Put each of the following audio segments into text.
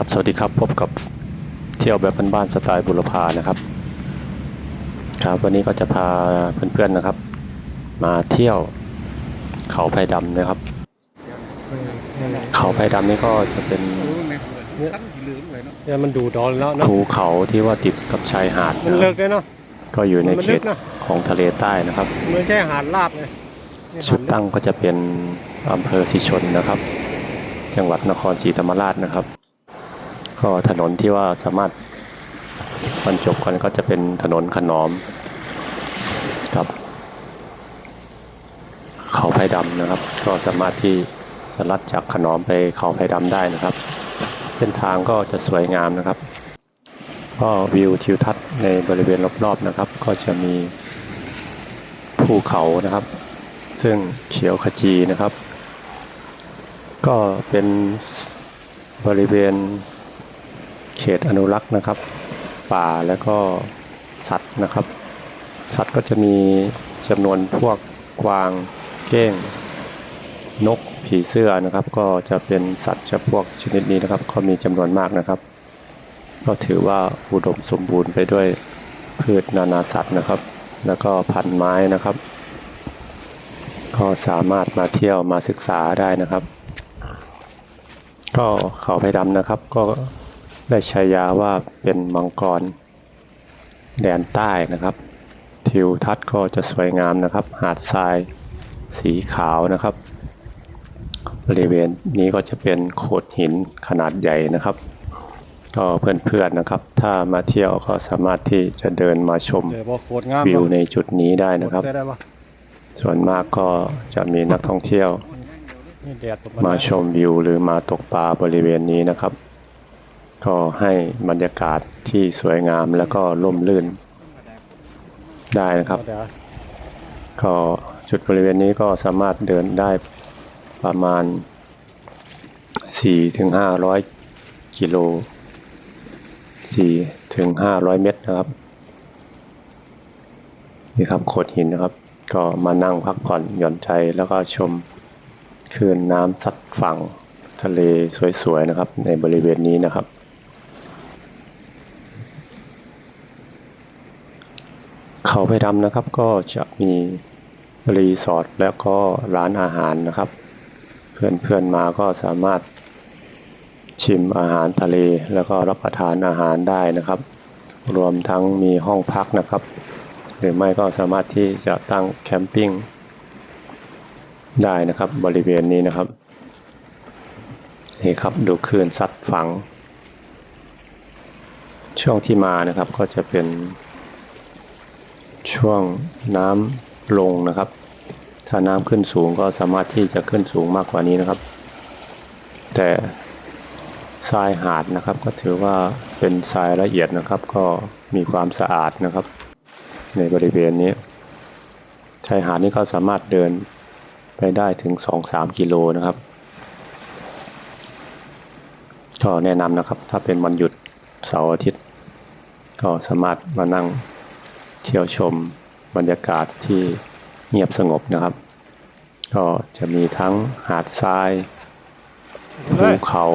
ครับ สวัสดีครับ พบกับเที่ยวแบบบ้านๆสไตล์บุรพานะครับ ครับ วันนี้ก็จะพาเพื่อนๆนะครับ มาเที่ยวเขาไผ่ดำนะครับ เขาไผ่ดำนี่ก็จะเป็นสั้นกี่เหลืองเลยเนาะเนี่ยมันดูดอนแล้วเนาะภูเขาที่ว่าติดกับชายหาดมันนะคเลิรับกได้เนาะก็อยู่ในมันเขลึตกนะของทะเลใต้นะครับไม่ใช่หาดลาบไงนี่จุหาดลึกตั้งก็จะเป็นอำเภอสิชนนะครับ จังหวัดนครศรีธรรมราชนะครับ ก็ถนนที่ว่าสามารถบรรจบกันก็จะเป็นถนนขนอมครับ เขาไผ่ดำนะครับ ก็สามารถที่จะลัดจากขนอมไปเขาไผ่ดำได้นะครับ เส้นทางก็จะสวยงามนะครับ ก็วิวทิวทัศน์ในบริเวณรอบๆนะครับ ก็จะมีภูเขานะครับ ซึ่งเขียวขจีนะครับ ก็เป็นบริเวณ เขตอนุรักษ์นะครับ ป่าแล้วก็สัตว์นะครับ สัตว์ก็จะมีจำนวนพวกกวางเก้ง นกผีเสื้อนะครับ ก็จะเป็นสัตว์จำพวกชนิดนี้นะครับ ก็มีจำนวนมากนะครับ ก็ถือว่าอุดมสมบูรณ์ไปด้วยพืชนานาสัตว์นะครับ แล้วก็พันธุ์ไม้นะครับ ก็สามารถมาเที่ยวมาศึกษาได้นะครับ ก็เขาไผ่ดำนะครับ ก็ ได้ฉายาว่าเป็นมังกร แดนใต้นะครับ ทิวทัศน์ก็จะสวยงามนะครับ หาดทรายสีขาวนะครับ บริเวณนี้ก็จะเป็นโขดหินขนาดใหญ่นะครับ ก็เพื่อนๆนะครับ ถ้ามาเที่ยวก็สามารถที่จะเดินมาชมเดี๋ยวบอกโคตรงามวิวในจุดนี้ได้นะครับได้ปะส่วนมากก็จะมีนักท่องเที่ยวนี่แดดตกมาชมวิวหรือมาตกปลาบริเวณนี้นะครับ ก็ให้บรรยากาศที่สวยงามแล้วก็ร่มรื่นได้นะครับ ก็จุดบริเวณนี้ก็สามารถเดินได้ประมาณ 4-500ถึง500กิโล4ถึง500 เมตรนะครับนี่ครับโขดหินนะครับ ก็มานั่งพักผ่อนหย่อนใจแล้วก็ชมคลื่นน้ำซัดฝั่งทะเลสวยๆนะครับ ในบริเวณนี้นะครับ เขาไผ่ดำนะครับก็จะมีรีสอร์ทแล้วก็ร้านอาหารนะครับ เพื่อนๆมาก็สามารถชิมอาหารทะเล แล้วก็รับประทานอาหารได้นะครับ รวมทั้งมีห้องพักนะครับ หรือไม่ก็สามารถที่จะตั้งแคมปิ้งได้นะครับบริเวณนี้นะครับนี่ครับดูคลื่นซัดฝัง ช่วงที่มานะครับก็จะเป็น ช่วงน้ำลงนะครับ ถ้าน้ำขึ้นสูงก็สามารถที่จะขึ้นสูงมากกว่านี้นะครับ แต่ทรายหาดนะครับ ก็ถือว่าเป็นทรายละเอียดนะครับ ก็มีความสะอาดนะครับ ในบริเวณนี้ชายหาดนี้ก็สามารถเดินไปได้ถึง 2-3 กิโลนะครับก็แนะนำนะครับ ถ้าเป็นวันหยุดเสาร์อาทิตย์ ก็สามารถมานั่ง เที่ยวชมบรรยากาศที่เงียบสงบนะครับ ก็จะมีทั้งหาดทรายภูเขา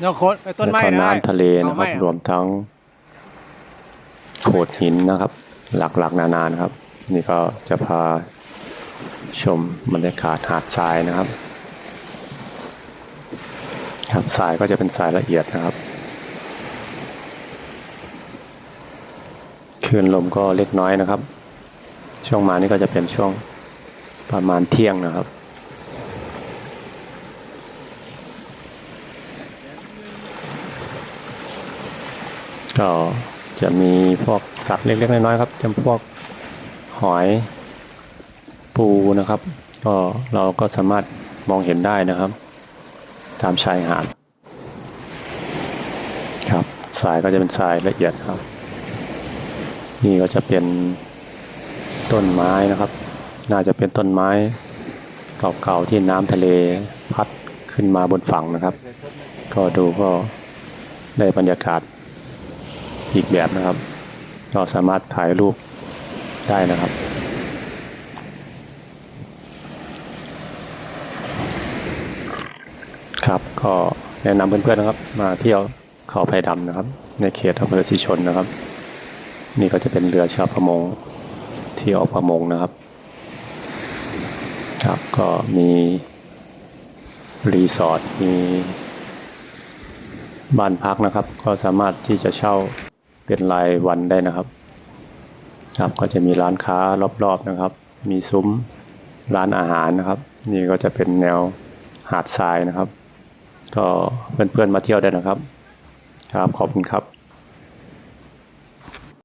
เนี่ยโคตรไอ้ต้และนไม้ก็นะน้ำทะเลนะครับเอาไม้อะรวมทั้งโขดหินนะครับ หลากๆนานานะครับ นี่ก็จะพาชมบรรยากาศหาดทรายนะครับครับทรายก็จะเป็นทรายละเอียดนะครับ ลื่นลมก็เล็กน้อยนะครับ ช่วงมานี่ก็จะเป็นช่วงประมาณเที่ยงนะครับก็จะมีพวกสัตว์เล็กๆน้อยๆครับจำพวกหอยปูนะครับ ก็เราก็สามารถมองเห็นได้นะครับ ตามชายหาดครับทรายก็จะเป็นทรายละเอียดครับ นี่ก็จะเป็นต้นไม้นะครับ น่าจะเป็นต้นไม้เก่าๆที่น้ำทะเลพัดขึ้นมาบนฝั่งนะครับ ก็ดูก็ได้บรรยากาศอีกแบบนะครับก็สามารถถ่ายรูปได้นะครับ ครับก็แนะนำเพื่อนๆนะครับ มาเที่ยวเขาไผ่ดำนะครับ ในเขตอำเภอสิชนนะครับ นี่ก็จะเป็นเรือชาวประมงที่ออกประมงนะครับ ครับก็มีรีสอร์ทมีบ้านพักนะครับ ก็สามารถที่จะเช่าเป็นรายวันได้นะครับ ครับก็จะมีร้านค้ารอบๆนะครับ มีซุ้มร้านอาหารนะครับ นี่ก็จะเป็นแนวหาดทรายนะครับ ก็เพื่อนๆมาเที่ยวได้นะครับ ครับขอบคุณครับ